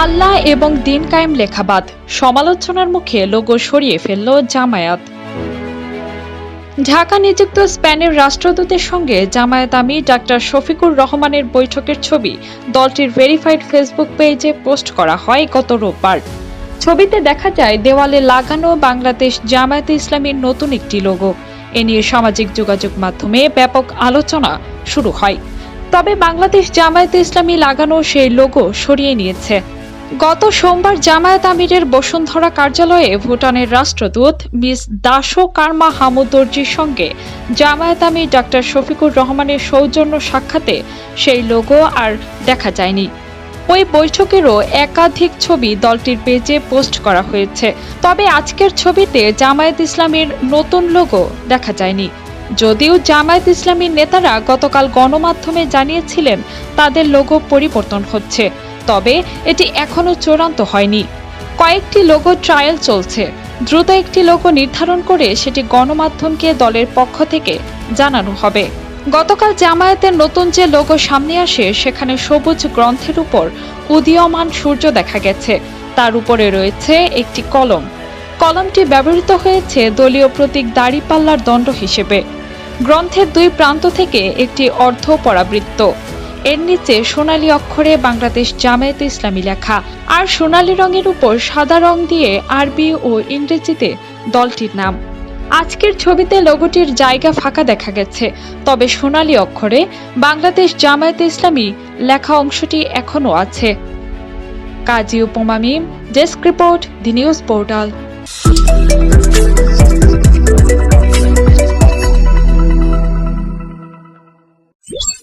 আল্লাহ এবং দিন কায়েম লেখাবাদ সমালোচনার মুখে লোগো সরিয়ে ফেলল জামায়াত। ঢাকা নিযুক্ত স্পেনের রাষ্ট্রদূতের সঙ্গে জামায়াত আমি ডাক্তার শফিকুর রহমানের বৈঠকের ছবি দলটির ভেরিফাইড ফেসবুক পেজে পোস্ট করা হয় গত রোববার। ছবিতে দেখা যায়, দেওয়ালে লাগানো বাংলাদেশ জামায়াতে ইসলামীর নতুন একটি লোগো। এ নিয়ে সামাজিক যোগাযোগ মাধ্যমে ব্যাপক আলোচনা শুরু হয়। তবে বাংলাদেশ জামায়াতে ইসলামী লাগানো সেই লোগো সরিয়ে নিয়েছে। গত সোমবার জামায়াত আমিরের বসুন্ধরা কার্যালয়ে ভুটানের রাষ্ট্রদূত মিস দাসো কার্মা হামুদর্জির সঙ্গে জামায়াত আমির ডাক্তার শফিকুর রহমানের সৌজন্য সাক্ষাতে সেই লোগো আর দেখা যায়নি। ওই বৈঠকেরও একাধিক ছবি দলটির পেজে পোস্ট করা হয়েছে। তবে আজকের ছবিতে জামায়াত ইসলামীর নতুন লোগো দেখা যায়নি। যদিও জামায়াত ইসলামীর নেতারা গতকাল গণমাধ্যমে জানিয়েছিলেন তাদের লোগো পরিবর্তন হচ্ছে। তবে এটি এখনও চূড়ান্ত হয়নি। কয়েকটি লোগো ট্রায়াল চলছে। দ্রুত একটি লোগো নির্ধারণ করে সেটি গণমাধ্যমকে দলের পক্ষ থেকে জানানো হবে। গতকাল জামায়াতের নতুন যে লোগো সামনে আসে, সেখানে সবুজ গ্রন্থের উপর উদীয়মান সূর্য দেখা গেছে। তার উপরে রয়েছে একটি কলম। কলমটি ব্যবহৃত হয়েছে দলীয় প্রতীক দাড়িপাল্লার দণ্ড হিসেবে। গ্রন্থের দুই প্রান্ত থেকে একটি অর্ধ পরাবৃত্ত এর নিচে সোনালি অক্ষরে বাংলাদেশ জামায়াত ইসলামী লেখা। আর সোনালী রঙের উপর সাদা রং দিয়ে আরবি ও ইংরেজিতে দলটির নাম। আজকের ছবিতে লোগোটির জায়গা ফাঁকা দেখা গেছে। তবে সোনালি অক্ষরে বাংলাদেশ জামায়াত ইসলামী লেখা অংশটি এখনও আছে। Kazi Upoma Mim, desk report, the news portal.